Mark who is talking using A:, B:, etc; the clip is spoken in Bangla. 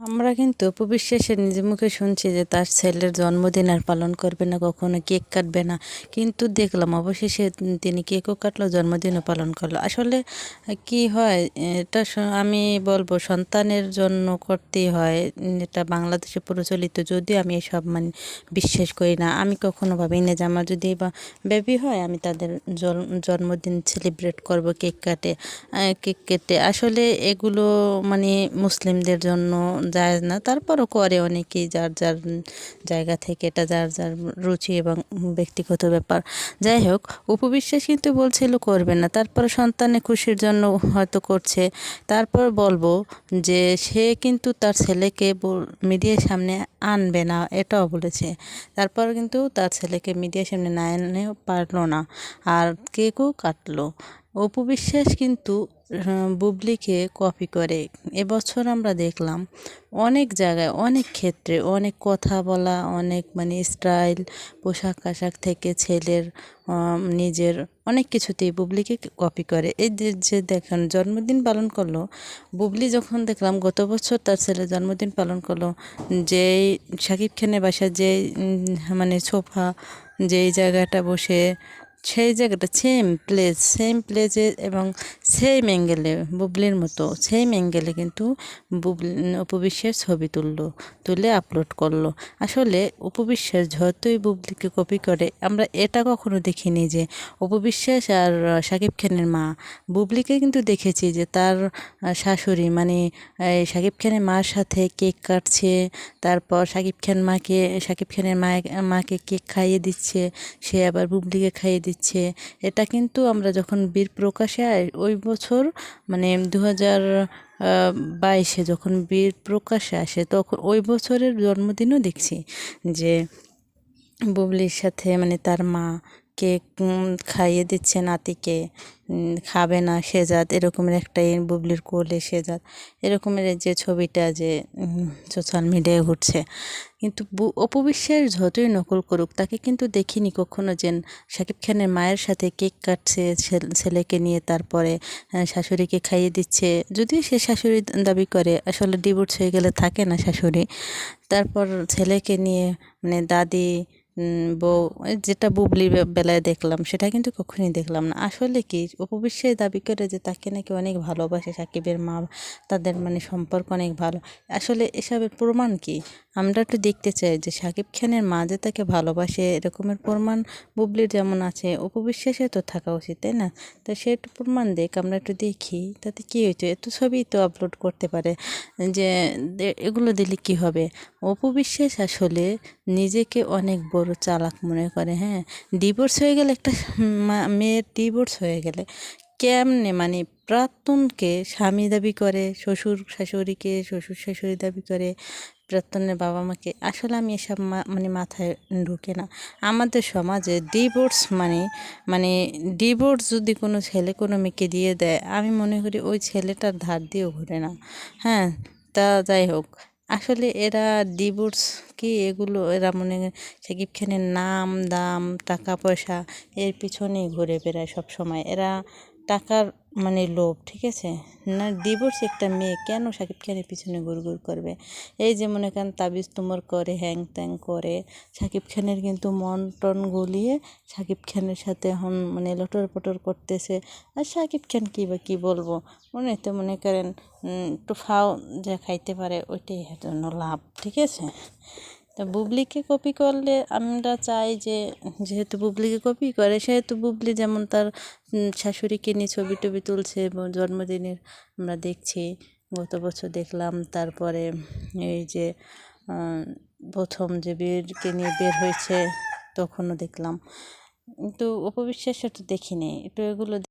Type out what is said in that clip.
A: আমরা কিন্তু উপবিশ্বাসের নিজে মুখে শুনছি যে তার ছেলের জন্মদিন আর পালন করবে না, কখনো কেক কাটবে না। কিন্তু দেখলাম অবশেষে তিনি কেকও কাটলো, জন্মদিনও পালন করল। আসলে কি হয়, এটা আমি বলব সন্তানের জন্য করতেই হয়, এটা বাংলাদেশে প্রচলিত, যদিও আমি এসব মানে বিশ্বাস করি না। আমি কখনো ভাবি না যে আমার যদি বা বেবি হয়, আমি তাদের জন্মদিন সেলিব্রেট করব, কেক কাটে কেক কেটে। আসলে এগুলো মানে মুসলিমদের জন্য যায় না। তারপরও করে অনেকেই যার যার জায়গা থেকে এটা যার যার রুচি এবং ব্যক্তিগত ব্যাপার। যাই হোক উপবিশ্বাস কিন্তু বলছিল করবে না। তারপর সন্তানের খুশির জন্য হয়তো করছে। তারপর বলব যে সে কিন্তু তার ছেলেকে মিডিয়ার সামনে আনবে না, এটাও বলেছে। তারপর কিন্তু তার ছেলেকে মিডিয়ার সামনে না এনেও পারল না। আর কেকও কাটলো। অপু বিশ্বাস কিন্তু বুবলিকে কপি করে। এবছর আমরা দেখলাম অনেক জায়গায় অনেক ক্ষেত্রে অনেক কথা বলা অনেক মানে স্টাইল পোশাক আশাক থেকে ছেলের নিজের অনেক কিছুতেই বুবলিকে কপি করে। এই যে যে দেখেন জন্মদিন পালন করল বুবলি যখন দেখলাম গত বছর তার ছেলে জন্মদিন পালন করল যেই শাকিব খানের বাসা উম, মানে সোফা যেই জায়গাটা বসে সেই জায়গাটা সেম প্লেস সেম প্লেসে এবং সেম অ্যাঙ্গেলে বুবলির মতো সেম অ্যাঙ্গেলে কিন্তু বুবলি উপবিশ্বের ছবি তুললো, তুলে আপলোড করল। আসলে উপবিশ্বাস যতই বুবলিকে কপি করে, আমরা এটা কখনো দেখিনি যে উপবিশ্বাস আর সাকিব খানের মা বুবলিকে কিন্তু দেখেছি যে তার শাশুড়ি মানে শাকিব খানের মার সাথে কেক কাটছে, তারপর সাকিব খান মাকে, সাকিব খানের মা মাকে কেক খাইয়ে দিচ্ছে, সে আবার বুবলিকে খাইয়ে দিচ্ছে। এটা কিন্তু আমরা যখন বীর প্রকাশে আয়- ওই বছর মানে দু হাজার বাইশে যখন বীর প্রকাশে আসে, তখন ওই বছরের জন্মদিনও দেখছি যে, বুবলির সাথে মানে তার মা কেক খাইয়ে দিচ্ছে নাতিকে খাবে না সেজাত, এরকমের একটাই বুবলির কোলে সেজাত, এরকমের যে ছবিটা যে সোশ্যাল মিডিয়ায় ঘুরছে। কিন্তু বু- অপু বিশ্বাস যতই নকল করুক, তাকে কিন্তু দেখিনি কখনো যে শাকিব খানের মায়ের সাথে কেক কাটছে ছেল- ছেলেকে নিয়ে, তারপরে শাশুড়িকে খাইয়ে দিচ্ছে। যদিও সে শাশুড়ি দাবি করে, আসলে ডিভোর্স হয়ে গেলে থাকে না শাশুড়ি। তারপর ছেলেকে নিয়ে মানে দাদি বউ যেটা বুবলির বেলায় দেখলাম, সেটা কিন্তু কখনই দেখলাম না। আসলে কি উপবিশ্বাস দাবি করে যে তাকে নাকি অনেক ভালোবাসে সাকিবের মা, তাদের মানে সম্পর্ক অনেক ভালো। আসলে এসবের প্রমাণ কি? আমরা একটু দেখতে চাই যে সাকিব খানের মা যে তাকে ভালোবাসে, এরকমের প্রমাণ বুবলির যেমন আছে উপবিশ্বাসে তো থাকা উচিত, তাই না? তো সে একটু প্রমাণ দেখ, আমরা একটু দেখি, তাতে কী হয়েছে? এত ছবি তো আপলোড করতে পারে, যে এগুলো দিলে কি হবে? অপু বিশ্বাস আসলে নিজেকে অনেক বড় চালাক মনে করে হ্যাঁ? ডিভোর্স হয়ে গেলে একটা মেয়ের ডিভোর্স হয়ে গেলে কেমনে মানে প্রাক্তনকে স্বামী দাবি করে, শ্বশুর শাশুড়িকে, শ্বশুর শাশুড়ি দাবি করে প্রাক্তনের বাবা মাকে, আসলে আমি এসব মানে মাথায় ঢুকে না। আমাদের সমাজে ডিভোর্স মানে মানে ডিভোর্স যদি কোনো ছেলে কোনো মেয়েকে দিয়ে দেয়, আমি মনে করি ওই ছেলেটার ধার দিয়েও ঘুরে না। হ্যাঁ তা যাই হোক। আসলে এরা ডিভোর্স কি এগুলো, এরা মনে শাকিব খানের নাম, দাম, টাকা, পয়সা এর পিছনেই ঘুরে বেড়ায় সব সময় এরা টাকার মানে লোভ, ঠিক আছে? না ডিভোর্স একটা মেয়ে কেন শাকিব খানের পিছনে ঘুরঘুর করবে? এই যে মনে করেন তাবিজ তুমর করে হ্যাং ত্যাং করে শাকিব খানের কিন্তু মন টন গলিয়ে শাকিব খানের সাথে এখন মানে লটর পটর করতেছে। আর শাকিব খান কী বা কী বলব? মনে তো মনে করেন একটু ফাও যা খাইতে পারে, ওইটাই জন্য লাভ, ঠিক আছে? তো বুবলিকে কপি করলে আমরা চাই যে, যেহেতু বুবলিকে কপি করে, সেহেতু বুবলি যেমন তার শাশুড়িকে নিয়ে ছবি টবি তুলছে জন্মদিনের আমরা দেখছি, গত বছর দেখলাম, তারপরে এই যে প্রথম যে বীরকে নিয়ে বের হয়েছে, তখনও দেখলাম। কিন্তু অপবিশ্বাসটা দেখিনি, একটু এগুলো